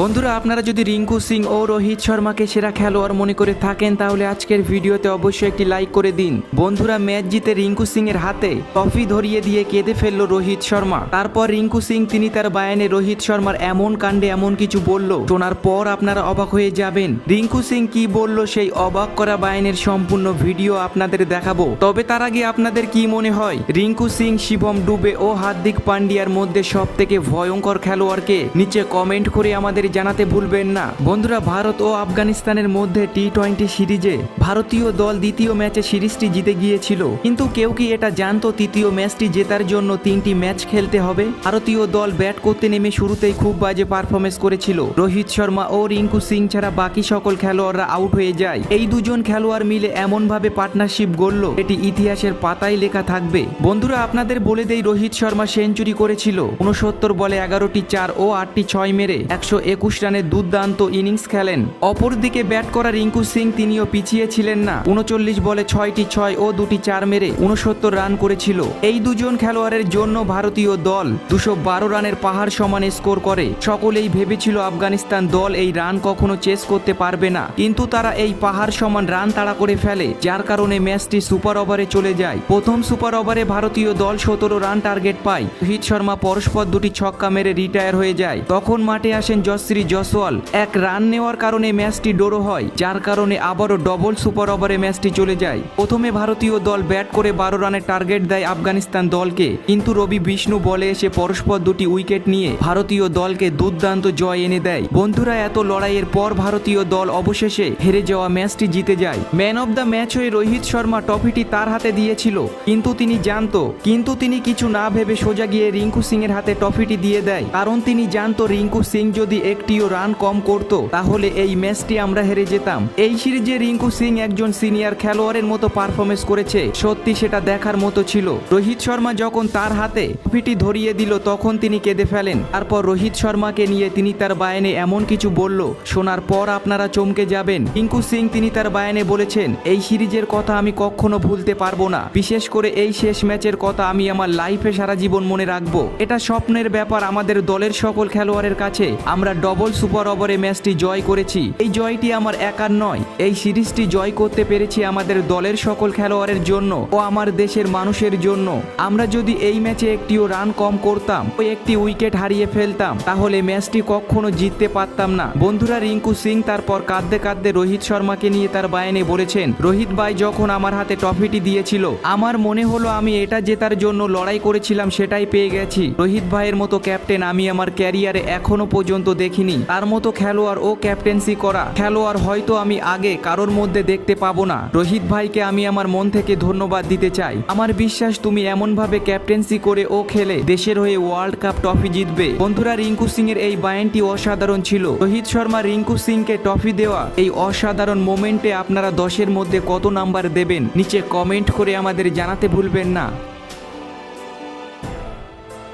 বন্ধুরা, আপনারা যদি রিঙ্কু সিং ও রোহিত শর্মাকে সেরা খেলোয়াড় মনে করে থাকেন, তাহলে আজকের ভিডিওতে অবশ্যই একটি লাইক করে দিন। বন্ধুরা, ম্যাচ জিতে রিঙ্কু সিং এর হাতে ট্রফি ধরিয়ে দিয়ে কেঁদে ফেলল রোহিত শর্মা। তারপর রিঙ্কু সিং, তিনি তার বায়ানে রোহিত শর্মার এমন কাণ্ডে এমন কিছু বলল, শোনার পর আপনারা অবাক হয়ে যাবেন। রিঙ্কু সিং কি বলল, সেই অবাক করা বায়ানের সম্পূর্ণ ভিডিও আপনাদের দেখাবো। তবে তার আগে আপনাদের কি মনে হয়, রিঙ্কু সিং, শিবম ডুবে ও হার্দিক পান্ডিয়ার মধ্যে সব থেকে ভয়ঙ্কর খেলোয়াড়কে? নিচে কমেন্ট করে আমাদের জানাতে ভুলবেন না। বন্ধুরা, ভারত ও আফগানিস্তানের মধ্যে টি টোয়েন্টি সিরিজে ভারতীয় দল দ্বিতীয় ম্যাচে সিরিজটি জিতে গিয়েছিল। কিন্তু কেউ কি এটা জানতো তৃতীয় ম্যাচটি জেতার জন্য তিনটি ম্যাচ খেলতে হবে? ভারতীয় দল ব্যাট করতে নেমে শুরুতেই খুব বাজে পারফরমেন্স করেছিল। রোহিত শর্মা ও রিঙ্কু সিং ছাড়া বাকি সকল খেলোয়াড়রা আউট হয়ে যায়। এই দুজন খেলোয়াড় মিলে এমনভাবে পার্টনারশিপ গড়ল, এটি ইতিহাসের পাতায় লেখা থাকবে। বন্ধুরা, আপনাদের বলে দেই, রোহিত শর্মা সেঞ্চুরি করেছিল। উনসত্তর বলে এগারোটি চার ও আটটি ছয় মেরে একশো একুশ রানের দুর্দান্ত ইনিংস খেলেন। অপরদিকে ব্যাট করা রিঙ্কু সিং তিনিও পিছিয়ে ছিলেন না। উনচল্লিশ বলে ছয়টি ছয় ও দুটি চার মেরে উনসত্তর রান করেছিল। এই দুজন খেলোয়াড়ের জন্য ভারতীয় দল দুশো বারো রানের পাহাড় সমানে স্কোর করে। সকলেই ভেবেছিল আফগানিস্তান দল এই রান কখনো চেস করতে পারবে না। কিন্তু তারা এই পাহাড় সমান রান তাড়া করে ফেলে, যার কারণে ম্যাচটি সুপার ওভারে চলে যায়। প্রথম সুপার ওভারে ভারতীয় দল সতেরো রান টার্গেট পায়। রোহিত শর্মা পরস্পর দুটি ছক্কা মেরে রিটায়ার হয়ে যায়। তখন মাঠে আসেন জসশ্রী জসওয়াল এক রান নেওয়ার কারণে ম্যাচটি ডোরো হয়, যার কারণে আবারও ডবল সুপার ওভারে ম্যাচটি চলে যায়। প্রথমে ভারতীয় দল ব্যাট করে বারো রানের টার্গেট দেয় আফগানিস্তান দলকে, কিন্তু রবি বিষ্ণু বলে এসে পরস্পর দুটি উইকেট নিয়ে ভারতীয় দলকে দুর্দান্ত জয় এনে দেয়। বন্ধুরা, এত লড়াইয়ের পর ভারতীয় দল অবশেষে হেরে যাওয়া ম্যাচটি জিতে যায়। ম্যান অব দ্য ম্যাচ হয়ে রোহিত শর্মা ট্রফিটি তার হাতে দিয়েছিল, কিন্তু তিনি জানতো, কিন্তু তিনি কিছু না ভেবে সোজা গিয়ে রিঙ্কু সিং এর হাতে ট্রফিটি দিয়ে দেয়, কারণ তিনি জানতো রিঙ্কু সিং যদি একটিও রান কম করত, তাহলে এই ম্যাচটি আমরা হেরে যেতাম। এই সিরিজে রিঙ্কু সিং একজন সিনিয়র খেলোয়াড়ের মতো পারফরমেন্স করেছে, সত্যি সেটা দেখার মতো ছিল। রোহিত শর্মা যখন তার হাতে ট্রফিটি ধরিয়ে দিল, তখন তিনি কেঁদে ফেলেন। তারপর রোহিত শর্মাকে নিয়ে তিনি তার বায়ানে এমন কিছু বলল, শোনার পর আপনারা চমকে যাবেন। রিঙ্কু সিং তিনি তার বায়ানে বলেছেন, এই সিরিজের কথা আমি কখনো ভুলতে পারব না। বিশেষ করে এই শেষ ম্যাচের কথা আমি আমার লাইফে সারা জীবন মনে রাখব। এটা স্বপ্নের ব্যাপার আমাদের দলের সকল খেলোয়াড়ের কাছে। আমরা ডবল সুপার ওভারে ম্যাচটি জয় করেছি। এই জয়টি আমার একার নয়। এই সিরিজটি জয় করতে পেরেছি আমাদের দলের সকল খেলোয়াড়ের জন্য ও আমার দেশের মানুষের জন্য। আমরা যদি এই ম্যাচে একটিও রান কম করতাম ও একটি উইকেট হারিয়ে ফেলতাম, তাহলে ম্যাচটি কখনো জিততে পারতাম না। বন্ধুরা, রিঙ্কু সিং তারপর কাঁদতে কাঁদতে রোহিত শর্মাকে নিয়ে তার বায়ানে বলেছেন, রোহিত ভাই যখন আমার হাতে ট্রফিটি দিয়েছিল, আমার মনে হলো আমি এটা জেতার জন্য লড়াই করেছিলাম, সেটাই পেয়ে গেছি। রোহিত ভাইয়ের মতো ক্যাপ্টেন আমি আমার ক্যারিয়ারে এখনও পর্যন্ত দেখিনি। তার মতো খেলোয়াড় ও ক্যাপ্টেন্সি করা খেলোয়াড় হয়তো আমি আগে কারোর মধ্যে দেখতে পাবো না। রোহিত ভাইকে আমি আমার মন থেকে ধন্যবাদ দিতে চাই। আমার বিশ্বাস, তুমি এমনভাবে ক্যাপ্টেন্সি করে ও খেলে দেশের হয়ে ওয়ার্ল্ড কাপ ট্রফি জিতবে। বন্ধুরা, রিঙ্কু সিং এর এই বায়ানটি অসাধারণ ছিল। রোহিত শর্মা, রিঙ্কু সিংকে ট্রফি দেওয়া এই অসাধারণ মোমেন্টে আপনারা দশের মধ্যে কত নাম্বার দেবেন, নিচে কমেন্ট করে আমাদের জানাতে ভুলবেন না।